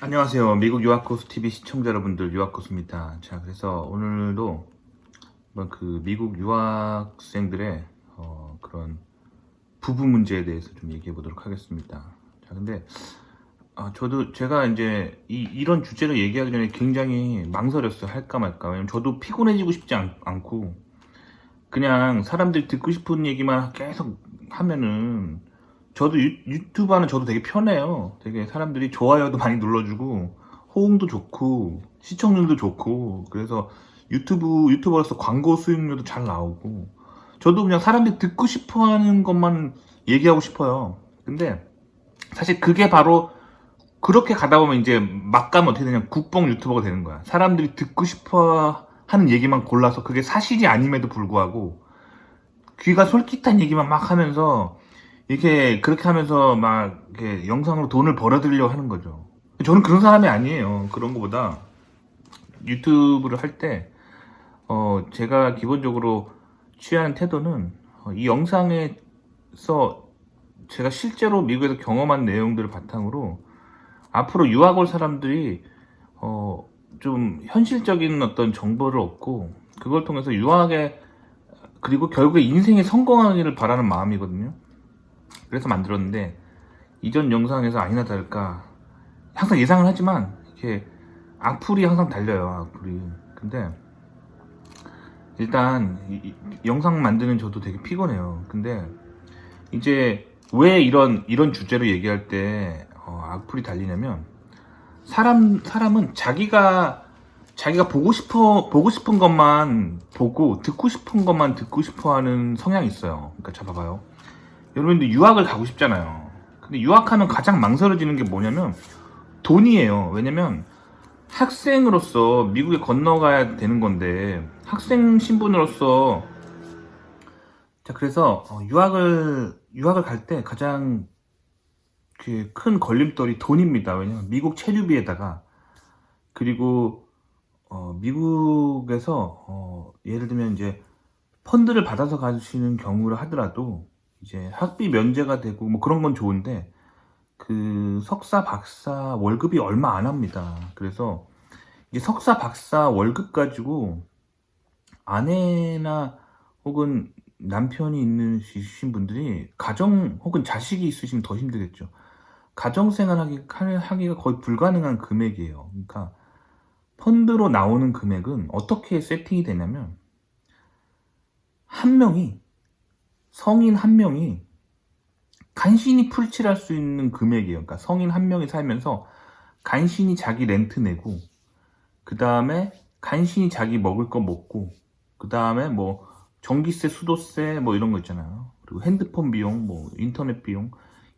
안녕하세요. 미국 유학코스 TV 시청자 여러분들 유학코스입니다. 자, 그래서 오늘도 그 미국 유학생들의 어, 그런 부부 문제에 대해서 좀 얘기해 보도록 하겠습니다. 자, 근데 아, 저도 제가 이제 이, 이런 주제를 얘기하기 전에 굉장히 망설였어요. 할까 말까. 왜냐면 저도 피곤해지고 싶지 않, 않고 그냥 사람들이 듣고 싶은 얘기만 계속 하면은 저도 유, 유튜브 하는 저도 되게 편해요. 되게 사람들이 좋아요도 많이 눌러주고 호응도 좋고 시청률도 좋고 그래서 유튜브 유튜버로서 광고 수익률도 잘 나오고 저도 그냥 사람들이 듣고 싶어하는 것만 얘기하고 싶어요. 근데 사실 그게 바로 그렇게 가다 보면 이제 막 가면 어떻게 되냐 국뽕 유튜버가 되는 거야. 사람들이 듣고 싶어 하는 얘기만 골라서 그게 사실이 아님에도 불구하고 귀가 솔깃한 얘기만 막 하면서 이렇게 그렇게 하면서 막 이렇게 영상으로 돈을 벌어들이려고 하는 거죠. 저는 그런 사람이 아니에요. 그런 것보다 유튜브를 할 때 어, 제가 기본적으로 취하는 태도는 어, 이 영상에서 제가 실제로 미국에서 경험한 내용들을 바탕으로 앞으로 유학 올 사람들이 어, 좀 현실적인 어떤 정보를 얻고 그걸 통해서 유학에 그리고 결국에 인생에 성공하기를 바라는 마음이거든요. 그래서 만들었는데 이전 영상에서 아니나 다를까 항상 예상을 하지만 이렇게 악플이 항상 달려요 악플이 근데 일단 이- 이- 영상 만드는 저도 되게 피곤해요 근데 이제 왜 이런 이런 주제로 얘기할 때 어, 악플이 달리냐면 사람 사람은 자기가 자기가 보고 싶어 보고 싶은 것만 보고 듣고 싶은 것만 듣고 싶어하는 성향이 있어요. 그러니까 자 봐봐요. 여러분들 유학을 가고 싶잖아요. 근데 유학하면 가장 망설여지는 게 뭐냐면 돈이에요. 왜냐면 학생으로서 미국에 건너가야 되는 건데 학생 신분으로서 자 그래서 어, 유학을 유학을 갈 때 가장 그 큰 걸림돌이 돈입니다. 왜냐면 미국 체류비에다가 그리고 어, 미국에서 어, 예를 들면 이제 펀드를 받아서 가시는 경우를 하더라도 이제 학비 면제가 되고 뭐 그런 건 좋은데 그 석사 박사 월급이 얼마 안 합니다. 그래서 이제 석사 박사 월급 가지고 아내나 혹은 남편이 있는 신 분들이 가정 혹은 자식이 있으시면 더 힘들겠죠. 가정 생활하기 하기가 거의 불가능한 금액이에요. 그러니까 펀드로 나오는 금액은 어떻게 세팅이 되냐면 한 명이 성인 한 명이 간신히 풀칠할 수 있는 금액이에요. 그러니까 성인 한 명이 살면서 간신히 자기 렌트 내고 그 다음에 간신히 자기 먹을 거 먹고 그 다음에 뭐 전기세, 수도세 뭐 이런 거 있잖아요. 그리고 핸드폰 비용, 뭐 인터넷 비용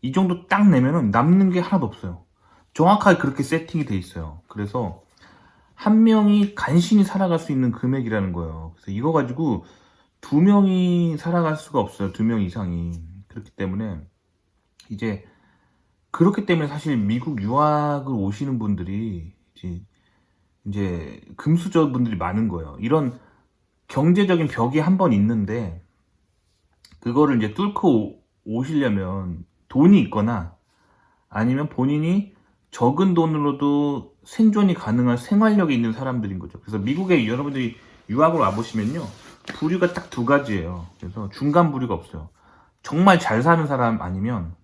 이 정도 딱 내면은 남는 게 하나도 없어요. 정확하게 그렇게 세팅이 돼 있어요. 그래서 한 명이 간신히 살아갈 수 있는 금액이라는 거예요. 그래서 이거 가지고 두 명이 살아갈 수가 없어요. 두 명 이상이. 그렇기 때문에 이제 그렇기 때문에 사실 미국 유학을 오시는 분들이 이제, 이제 금수저 분들이 많은 거예요. 이런 경제적인 벽이 한 번 있는데 그거를 이제 뚫고 오- 오시려면 돈이 있거나 아니면 본인이 적은 돈으로도 생존이 가능한 생활력이 있는 사람들인 거죠. 그래서 미국에 여러분들이 유학을 와보시면요. 부류가 딱 두 가지예요. 그래서 중간 부류가 없어요. 정말 잘 사는 사람 아니면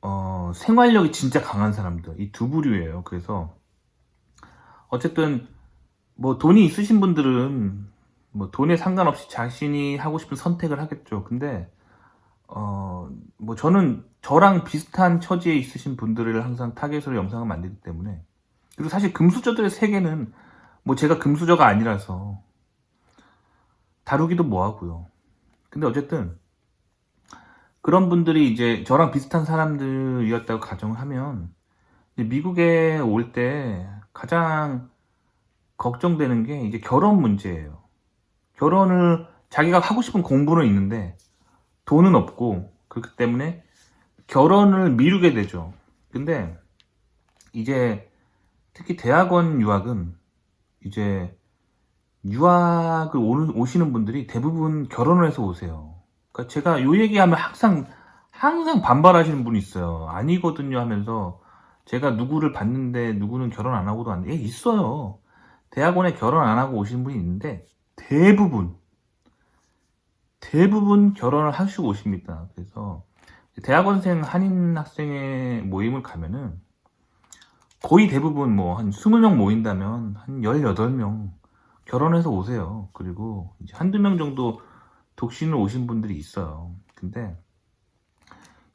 어, 생활력이 진짜 강한 사람들. 이 두 부류예요. 그래서 어쨌든 뭐 돈이 있으신 분들은 뭐 돈에 상관없이 자신이 하고 싶은 선택을 하겠죠. 근데 어, 뭐 저는 저랑 비슷한 처지에 있으신 분들을 항상 타겟으로 영상을 만들기 때문에 그리고 사실 금수저들의 세계는 뭐 제가 금수저가 아니라서 다루기도 뭐하고요. 근데 어쨌든 그런 분들이 이제 저랑 비슷한 사람들이었다고 가정을 하면 미국에 올 때 가장 걱정되는 게 이제 결혼 문제예요. 결혼을 자기가 하고 싶은 공부는 있는데 돈은 없고 그렇기 때문에 결혼을 미루게 되죠. 근데 이제 특히 대학원 유학은 이제 유학을 오는, 오시는 분들이 대부분 결혼을 해서 오세요. 그러니까 제가 요 얘기하면 항상 항상 반발하시는 분이 있어요. 아니거든요 하면서 제가 누구를 봤는데 누구는 결혼 안 하고도 안 돼. 예, 있어요. 대학원에 결혼 안 하고 오시는 분이 있는데 대부분 대부분 결혼을 하시고 오십니다. 그래서 대학원생 한인 학생의 모임을 가면은 거의 대부분 뭐 한 20명 모인다면 한 18명 결혼해서 오세요. 그리고 이제 한두 명 정도 독신을 오신 분들이 있어요. 근데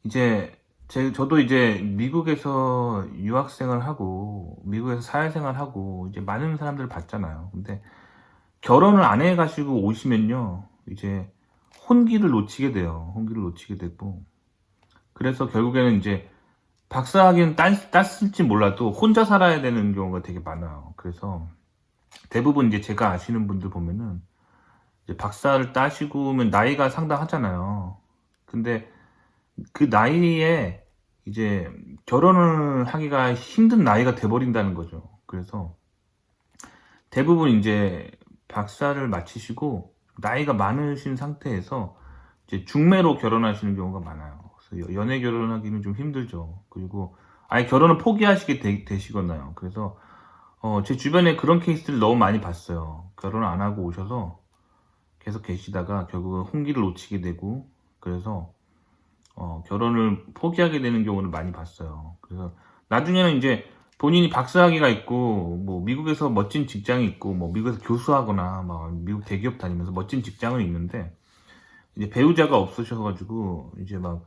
이제 제, 저도 이제 미국에서 유학생을 하고 미국에서 사회생활 하고 이제 많은 사람들을 봤잖아요. 근데 결혼을 안 해가지고 오시면요. 이제 혼기를 놓치게 돼요. 혼기를 놓치게 되고 그래서 결국에는 이제 박사학위는 땄, 땄을지 몰라도 혼자 살아야 되는 경우가 되게 많아요. 그래서 대부분 이제 제가 아시는 분들 보면은 박사를 따시고면 나이가 상당하잖아요. 근데 그 나이에 이제 결혼을 하기가 힘든 나이가 돼버린다는 거죠. 그래서 대부분 이제 박사를 마치시고 나이가 많으신 상태에서 이제 중매로 결혼하시는 경우가 많아요. 그래서 연애 결혼하기는 좀 힘들죠. 그리고 아예 결혼을 포기하시게 되, 시거나요 그래서 어, 제 주변에 그런 케이스를 너무 많이 봤어요. 결혼을 안 하고 오셔서 계속 계시다가 결국은 홍기를 놓치게 되고 그래서 어, 결혼을 포기하게 되는 경우를 많이 봤어요. 그래서 나중에는 이제 본인이 박사학위가 있고 뭐 미국에서 멋진 직장이 있고 뭐 미국에서 교수하거나 막 미국 대기업 다니면서 멋진 직장은 있는데 이제 배우자가 없으셔가지고 이제 막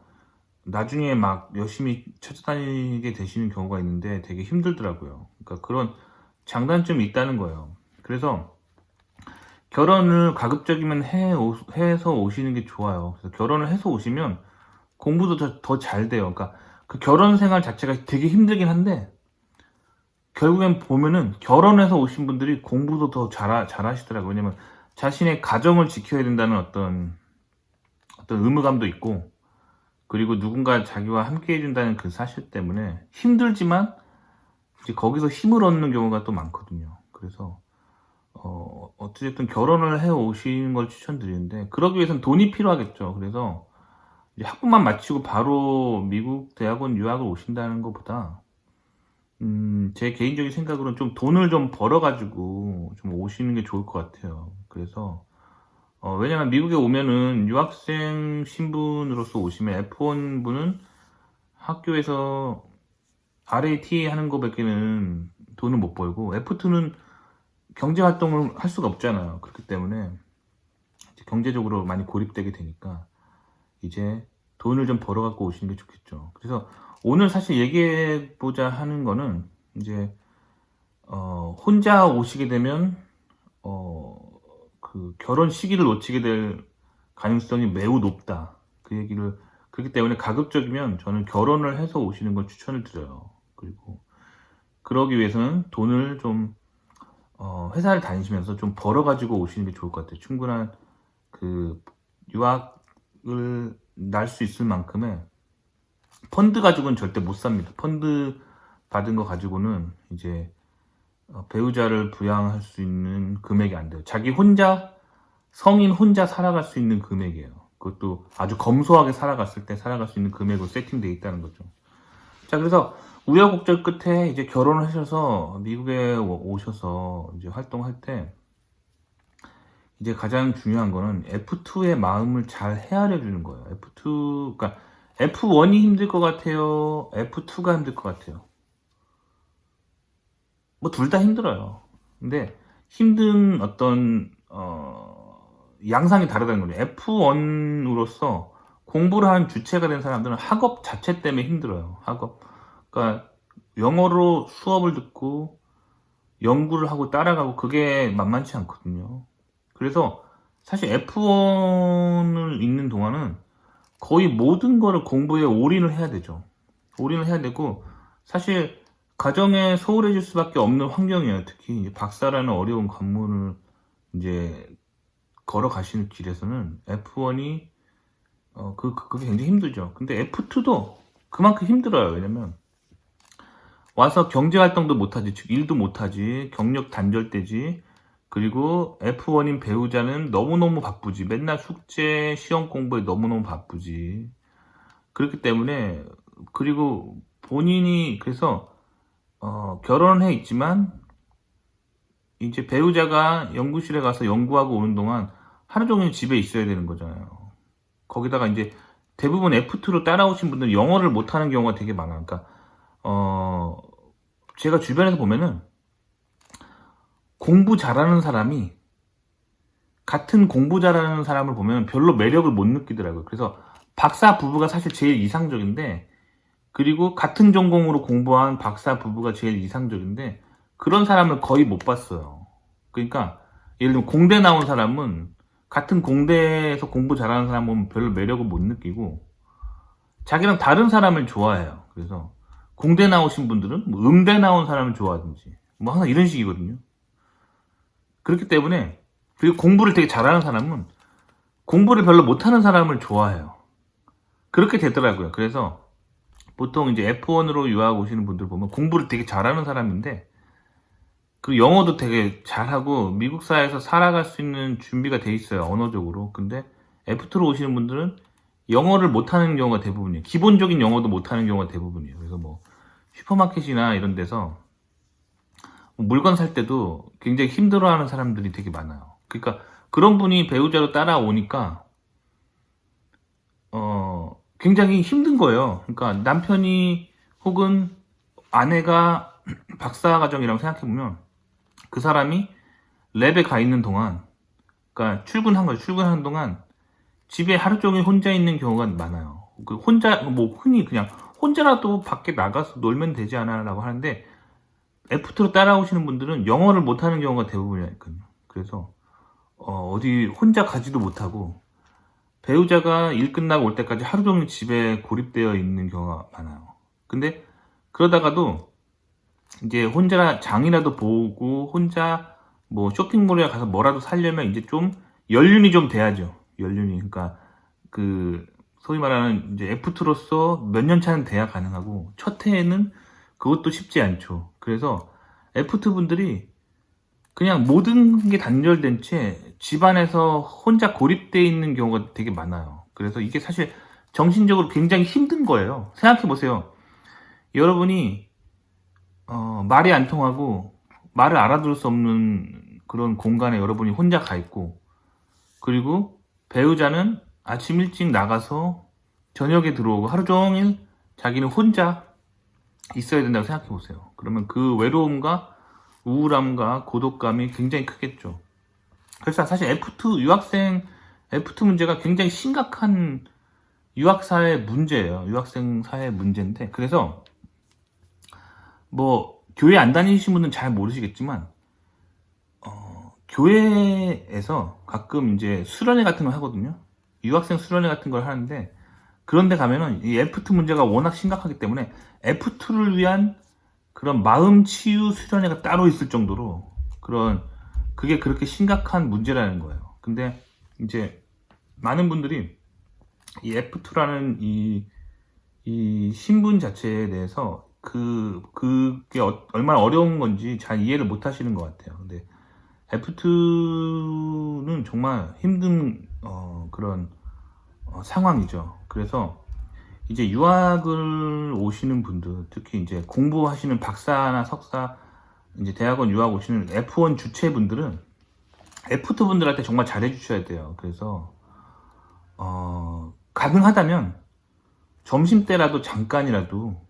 나중에 막 열심히 찾아다니게 되시는 경우가 있는데 되게 힘들더라고요. 그러니까 그런 장단점이 있다는 거예요. 그래서 결혼을 가급적이면 해, 오- 해서 오시는 게 좋아요. 그래서 결혼을 해서 오시면 공부도 더 잘 돼요. 그러니까 그 결혼 생활 자체가 되게 힘들긴 한데 결국엔 보면은 결혼해서 오신 분들이 공부도 더 잘, 잘 하시더라고요. 왜냐면 자신의 가정을 지켜야 된다는 어떤 어떤 의무감도 있고 그리고 누군가 자기와 함께 해준다는 그 사실 때문에 힘들지만 이제 거기서 힘을 얻는 경우가 또 많거든요. 그래서 어, 어쨌든 결혼을 해 오시는 걸 추천드리는데 그러기 위해서는 돈이 필요하겠죠. 그래서 학부만 마치고 바로 미국 대학원 유학을 오신다는 것보다 음, 제 개인적인 생각으로는 좀 돈을 좀 벌어가지고 좀 오시는 게 좋을 것 같아요. 그래서 어, 왜냐면 미국에 오면은 유학생 신분으로서 오시면 F1 분은 학교에서 RAT 하는 거밖에는 돈을 못 벌고 F2는 경제 활동을 할 수가 없잖아요. 그렇기 때문에 경제적으로 많이 고립되게 되니까 이제 돈을 좀 벌어 갖고 오시는 게 좋겠죠. 그래서 오늘 사실 얘기해 보자 하는 거는 이제 어, 혼자 오시게 되면 어, 그 결혼 시기를 놓치게 될 가능성이 매우 높다. 그 얘기를 그렇기 때문에 가급적이면 저는 결혼을 해서 오시는 걸 추천을 드려요. 그리고 그러기 위해서는 돈을 좀 어, 회사를 다니시면서 좀 벌어 가지고 오시는 게 좋을 것 같아요. 충분한 그 유학을 날 수 있을 만큼의 펀드 가지고는 절대 못 삽니다. 펀드 받은 거 가지고는 이제 어, 배우자를 부양할 수 있는 금액이 안 돼요. 자기 혼자 성인 혼자 살아갈 수 있는 금액이에요. 그것도 아주 검소하게 살아갔을 때 살아갈 수 있는 금액으로 세팅되어 있다는 거죠. 자, 그래서 우여곡절 끝에 이제 결혼을 하셔서 미국에 오- 오셔서 이제 활동할 때 이제 가장 중요한 거는 F2의 마음을 잘 헤아려 주는 거예요. F2, 그러니까 F1이 힘들 것 같아요. F2가 힘들 것 같아요. 뭐 둘 다 힘들어요. 근데 힘든 어떤 어, 양상이 다르다는 거죠. F1으로서 공부를 한 주체가 된 사람들은 학업 자체 때문에 힘들어요. 학업. 그러니까 영어로 수업을 듣고 연구를 하고 따라가고 그게 만만치 않거든요. 그래서 사실 F1을 있는 동안은 거의 모든 거를 공부에 올인을 해야 되죠. 올인을 해야 되고 사실 가정에 소홀해질 수밖에 없는 환경이에요. 특히 박사라는 어려운 관문을 이제 걸어가시는 길에서는 F1이 어, 그, 그- 그게 굉장히 힘들죠. 근데 F2도 그만큼 힘들어요. 왜냐면 와서 경제 활동도 못하지, 즉 일도 못하지, 경력 단절되지, 그리고 F1인 배우자는 너무너무 바쁘지. 맨날 숙제, 시험 공부에 너무너무 바쁘지. 그렇기 때문에, 그리고 본인이, 그래서 어, 결혼을 해 있지만 이제 배우자가 연구실에 가서 연구하고 오는 동안 하루 종일 집에 있어야 되는 거잖아요. 거기다가 이제 대부분 F2로 따라오신 분들은 영어를 못하는 경우가 되게 많아요. 그러니까 어, 제가 주변에서 보면은 공부 잘하는 사람이 같은 공부 잘하는 사람을 보면 별로 매력을 못 느끼더라고요. 그래서 박사 부부가 사실 제일 이상적인데 그리고 같은 전공으로 공부한 박사 부부가 제일 이상적인데 그런 사람을 거의 못 봤어요. 그러니까 예를 들면 공대 나온 사람은 같은 공대에서 공부 잘하는 사람 보면 별로 매력을 못 느끼고 자기랑 다른 사람을 좋아해요. 그래서 공대 나오신 분들은 뭐 음대 나온 사람을 좋아하든지 뭐 항상 이런 식이거든요. 그렇기 때문에 그리고 공부를 되게 잘하는 사람은 공부를 별로 못하는 사람을 좋아해요. 그렇게 되더라고요. 그래서 보통 이제 F1으로 유학 오시는 분들 보면 공부를 되게 잘하는 사람인데 그 영어도 되게 잘하고 미국 사회에서 살아갈 수 있는 준비가 돼 있어요 언어적으로. 근데 F2로 오시는 분들은 영어를 못하는 경우가 대부분이에요. 기본적인 영어도 못하는 경우가 대부분이에요. 그래서 뭐 슈퍼마켓이나 이런 데서 뭐 물건 살 때도 굉장히 힘들어하는 사람들이 되게 많아요. 그러니까 그런 분이 배우자로 따라오니까 어 굉장히 힘든 거예요. 그러니까 남편이 혹은 아내가 박사 과정이라고 생각해 보면 그 사람이 랩에 가 있는 동안 그러니까 출근한 거예요. 출근하는 동안 집에 하루 종일 혼자 있는 경우가 많아요. 그 혼자 뭐 흔히 그냥 혼자라도 밖에 나가서 놀면 되지 않아라고 하는데 F2로 따라오시는 분들은 영어를 못하는 경우가 대부분이거든요. 그래서 어, 어디 혼자 가지도 못하고 배우자가 일 끝나고 올 때까지 하루 종일 집에 고립되어 있는 경우가 많아요. 근데 그러다가도 이제 혼자 장이라도 보고 혼자 뭐 쇼핑몰에 가서 뭐라도 살려면 이제 좀 연륜이 좀 돼야죠. 연륜이. 그러니까 그 소위 말하는 이제 F2로서 몇 년 차는 돼야 가능하고 첫 해에는 그것도 쉽지 않죠. 그래서 F2 분들이 그냥 모든 게 단절된 채 집안에서 혼자 고립되어 있는 경우가 되게 많아요. 그래서 이게 사실 정신적으로 굉장히 힘든 거예요. 생각해 보세요. 여러분이 어, 말이 안 통하고 말을 알아들을 수 없는 그런 공간에 여러분이 혼자 가 있고 그리고 배우자는 아침 일찍 나가서 저녁에 들어오고 하루 종일 자기는 혼자 있어야 된다고 생각해 보세요. 그러면 그 외로움과 우울함과 고독감이 굉장히 크겠죠. 그래서 사실 F2 유학생 F2 문제가 굉장히 심각한 유학 사회 문제예요. 유학생 사회 문제인데 그래서 뭐 교회 안 다니신 분은 잘 모르시겠지만 어, 교회에서 가끔 이제 수련회 같은 걸 하거든요. 유학생 수련회 같은 걸 하는데 그런데 가면은 이 F2 문제가 워낙 심각하기 때문에 F2를 위한 그런 마음 치유 수련회가 따로 있을 정도로 그런 그게 그렇게 심각한 문제라는 거예요. 근데 이제 많은 분들이 이 F2라는 이, 이 신분 자체에 대해서 그, 그게 어- 얼마나 어려운 건지 잘 이해를 못 하시는 것 같아요. 근데 F2는 정말 힘든, 어, 그런, 어, 상황이죠. 그래서 이제 유학을 오시는 분들, 특히 이제 공부하시는 박사나 석사, 이제 대학원 유학 오시는 F1 주체분들은 F2 분들한테 정말 잘해 주셔야 돼요. 그래서, 어, 가능하다면 점심 때라도 잠깐이라도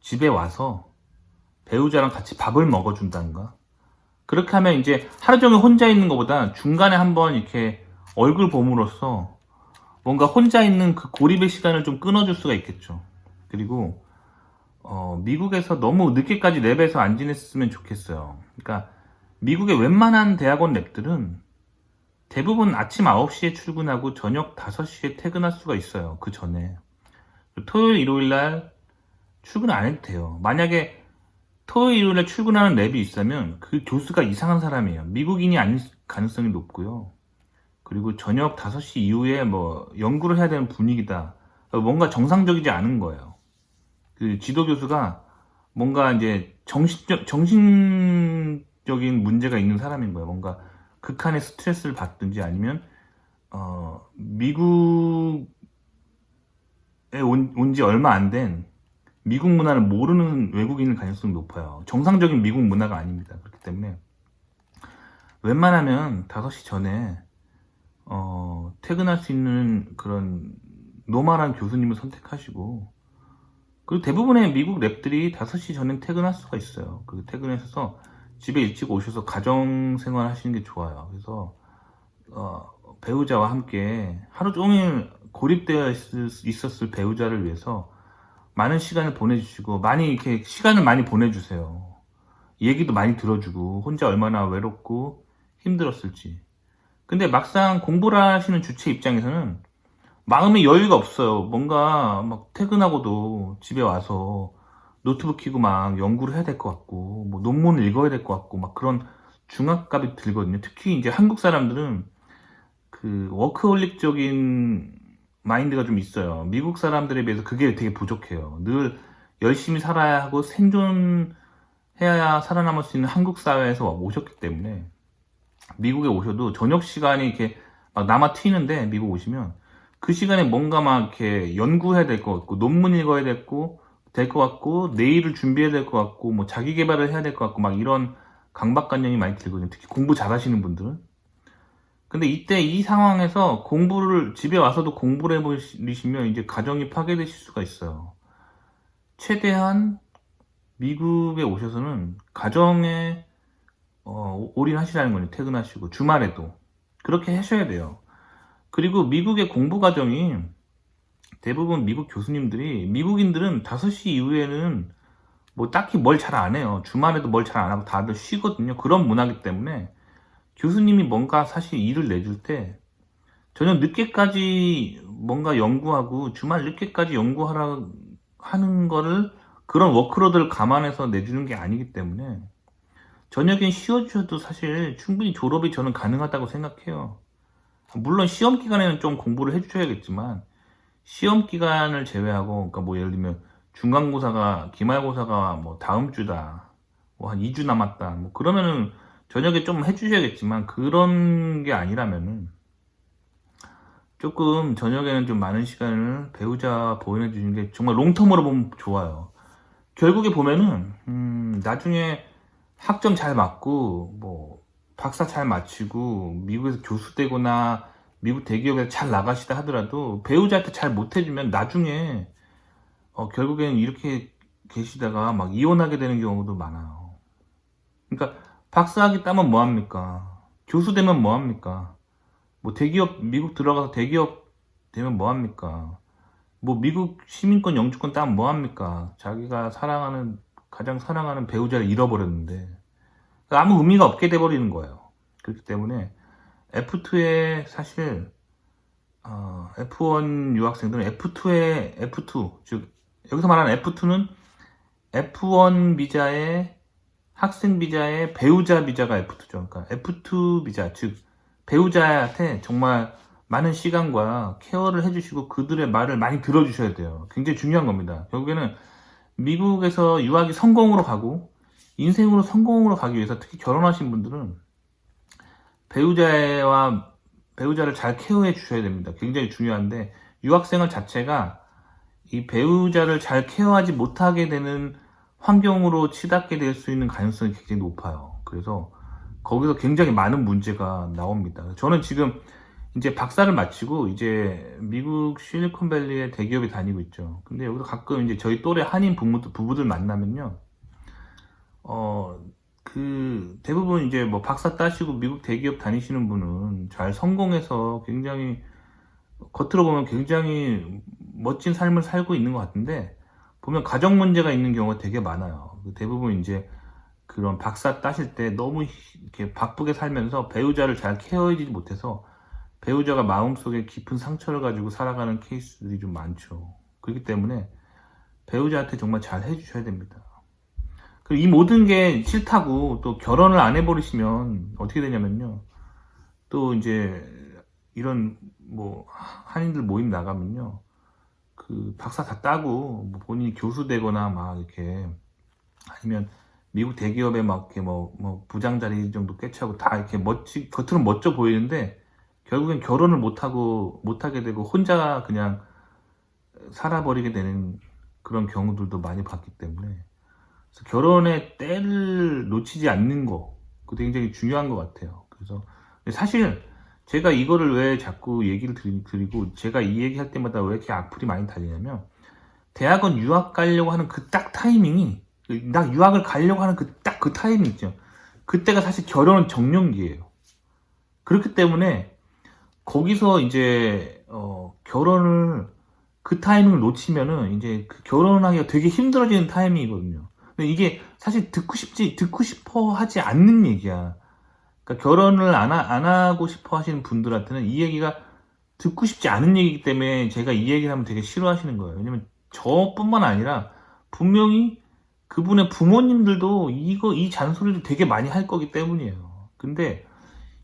집에 와서 배우자랑 같이 밥을 먹어준다는가. 그렇게 하면 이제 하루 종일 혼자 있는 것보다 중간에 한번 이렇게 얼굴 봄으로써 뭔가 혼자 있는 그 고립의 시간을 좀 끊어줄 수가 있겠죠. 그리고 어, 미국에서 너무 늦게까지 랩에서 안 지냈으면 좋겠어요. 그러니까 미국의 웬만한 대학원 랩들은 대부분 아침 9시에 출근하고 저녁 5시에 퇴근할 수가 있어요. 그 전에. 토요일, 일요일 날 출근 안 해도 돼요. 만약에 토요일, 날 출근하는 랩이 있으면 그 교수가 이상한 사람이에요. 미국인이 아닐 가능성이 높고요. 그리고 저녁 5시 이후에 뭐 연구를 해야 되는 분위기다. 뭔가 정상적이지 않은 거예요. 그 지도 교수가 뭔가 이제 정신적, 정신적인 문제가 있는 사람인 거예요. 뭔가 극한의 스트레스를 받든지 아니면, 어, 미국에 온 지 얼마 안된 미국 문화를 모르는 외국인일 가능성이 높아요. 정상적인 미국 문화가 아닙니다. 그렇기 때문에 웬만하면 5시 전에 어, 퇴근할 수 있는 그런 노멀한 교수님을 선택하시고 그리고 대부분의 미국 랩들이 5시 전에 퇴근할 수가 있어요. 그 퇴근하셔서 집에 일찍 오셔서 가정 생활 하시는 게 좋아요. 그래서 어, 배우자와 함께 하루 종일 고립되어 있었을 배우자를 위해서 많은 시간을 보내주시고 많이 이렇게 시간을 많이 보내주세요. 얘기도 많이 들어주고 혼자 얼마나 외롭고 힘들었을지. 근데 막상 공부를 하시는 주체 입장에서는 마음의 여유가 없어요. 뭔가 막 퇴근하고도 집에 와서 노트북 켜고 막 연구를 해야 될 것 같고, 뭐 논문을 읽어야 될 것 같고, 막 그런 중압감이 들거든요. 특히 이제 한국 사람들은 그 워크홀릭적인 마인드가 좀 있어요. 미국 사람들에 비해서 그게 되게 부족해요. 늘 열심히 살아야 하고 생존해야 살아남을 수 있는 한국 사회에서 오셨기 때문에 미국에 오셔도 저녁 시간이 이렇게 막 남아 튀는데 미국 오시면 그 시간에 뭔가 막 이렇게 연구해야 될 것 같고 논문 읽어야 될고 될 것 같고 내일을 준비해야 될 것 같고 뭐 자기 개발을 해야 될 것 같고 막 이런 강박관념이 많이 들거든요. 특히 공부 잘하시는 분들은. 근데 이때 이 상황에서 공부를 집에 와서도 공부를 해버리시면 이제 가정이 파괴되실 수가 있어요. 최대한 미국에 오셔서는 가정에 어, 올인하시라는 거예요. 퇴근하시고 주말에도 그렇게 하셔야 돼요. 그리고 미국의 공부 과정이 대부분 미국 교수님들이 미국인들은 5시 이후에는 뭐 딱히 뭘 잘 안 해요. 주말에도 뭘 잘 안 하고 다들 쉬거든요. 그런 문화기 때문에 교수님이 뭔가 사실 일을 내줄 때 저녁 늦게까지 뭔가 연구하고 주말 늦게까지 연구하라 하는 거를 그런 워크로드를 감안해서 내주는 게 아니기 때문에 저녁엔 쉬어주셔도 사실 충분히 졸업이 저는 가능하다고 생각해요. 물론 시험 기간에는 좀 공부를 해주셔야겠지만 시험 기간을 제외하고 그러니까 뭐 예를 들면 중간고사가 기말고사가 뭐 다음 주다 뭐 한 2주 남았다 뭐 그러면은 저녁에 좀 해주셔야겠지만 그런 게 아니라면은 조금 저녁에는 좀 많은 시간을 배우자 보내 주는 시게 정말 롱텀으로 보면 좋아요. 결국에 보면은 음, 나중에 학점 잘 맞고 뭐 박사 잘 마치고 미국에서 교수 되거나 미국 대기업에 잘 나가시다 하더라도 배우자한테 잘 못해주면 나중에 어, 결국에는 이렇게 계시다가 막 이혼하게 되는 경우도 많아요. 그러니까 박사학위 따면 뭐합니까? 교수 되면 뭐합니까? 뭐 대기업 미국 들어가서 대기업 되면 뭐합니까? 뭐 미국 시민권 영주권 따면 뭐합니까? 자기가 사랑하는 가장 사랑하는 배우자를 잃어버렸는데 아무 의미가 없게 돼버리는 거예요. 그렇기 때문에 F2에 사실 어, F1 유학생들은 F2에 F2 즉 여기서 말하는 F2는 F1 비자에 학생 비자에 배우자 비자가 F2죠. 그러니까 F2 비자 즉 배우자한테 정말 많은 시간과 케어를 해주시고 그들의 말을 많이 들어주셔야 돼요. 굉장히 중요한 겁니다. 결국에는 미국에서 유학이 성공으로 가고 인생으로 성공으로 가기 위해서 특히 결혼하신 분들은 배우자와 배우자를 잘 케어해 주셔야 됩니다. 굉장히 중요한데 유학생활 자체가 이 배우자를 잘 케어하지 못하게 되는 환경으로 치닫게 될 수 있는 가능성이 굉장히 높아요. 그래서 거기서 굉장히 많은 문제가 나옵니다. 저는 지금 이제 박사를 마치고 이제 미국 실리콘밸리의 대기업에 다니고 있죠. 근데 여기서 가끔 이제 저희 또래 한인 부부들, 부부들 만나면요. 어, 그 대부분 이제 뭐 박사 따시고 미국 대기업 다니시는 분은 잘 성공해서 굉장히 겉으로 보면 굉장히 멋진 삶을 살고 있는 것 같은데 보면 가정 문제가 있는 경우가 되게 많아요. 그 대부분 이제 그런 박사 따실 때 너무 이렇게 바쁘게 살면서 배우자를 잘 케어해주지 못해서 배우자가 마음속에 깊은 상처를 가지고 살아가는 케이스들이 좀 많죠. 그렇기 때문에 배우자한테 정말 잘 해주셔야 됩니다. 이 모든 게 싫다고 또 결혼을 안 해버리시면 어떻게 되냐면요. 또 이제 이런 뭐 한인들 모임 나가면요. 그 박사 다 따고 뭐 본인이 교수 되거나 막 이렇게 아니면 미국 대기업에 막 이렇게 뭐, 뭐 부장 자리 정도 꿰차고 다 이렇게 멋지 겉으로 멋져 보이는데 결국엔 결혼을 못 하고 못 하게 되고 혼자 그냥 살아버리게 되는 그런 경우들도 많이 봤기 때문에 그래서 결혼의 때를 놓치지 않는 거 그것도 굉장히 중요한 것 같아요. 그래서 사실 제가 이거를 왜 자꾸 얘기를 드리- 드리고 제가 이 얘기 할 때마다 왜 이렇게 악플이 많이 달리냐면 대학원 유학 가려고 하는 그 딱 타이밍이 그나 유학을 가려고 하는 그딱그 타이밍 있죠. 그때가 사실 결혼 정년기예요. 그렇기 때문에 거기서 이제 어, 결혼을 그 타이밍을 놓치면은 이제 그 결혼하기가 되게 힘들어지는 타이밍이거든요. 근데 이게 사실 듣고 싶지 듣고 싶어 하지 않는 얘기야. 그러니까 결혼을 안, 하, 안 하고 싶어 하시는 분들한테는 이 얘기가 듣고 싶지 않은 얘기이기 때문에 제가 이 얘기를 하면 되게 싫어하시는 거예요. 왜냐면 저뿐만 아니라 분명히 그분의 부모님들도 이거 이 잔소리를 되게 많이 할 거기 때문이에요. 근데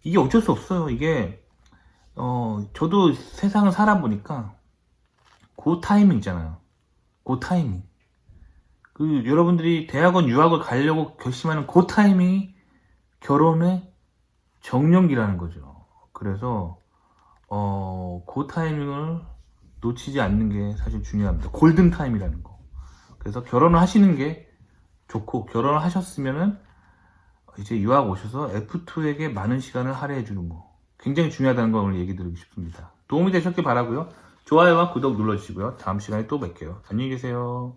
이게 어쩔 수 없어요. 이게 어 저도 세상을 살아보니까 그 타이밍 있잖아요. 그 타이밍. 그 여러분들이 대학원 유학을 가려고 결심하는 그 타이밍이 결혼의 정년기라는 거죠. 그래서 어, 그 타이밍을 놓치지 않는 게 사실 중요합니다. 골든 타임이라는 거. 그래서 결혼을 하시는 게 좋고 결혼을 하셨으면은 이제 유학 오셔서 F2에게 많은 시간을 할애해 주는 거 굉장히 중요하다는 걸 오늘 얘기 드리고 싶습니다. 도움이 되셨길 바라고요. 좋아요와 구독 눌러주시고요. 다음 시간에 또 뵐게요. 안녕히 계세요.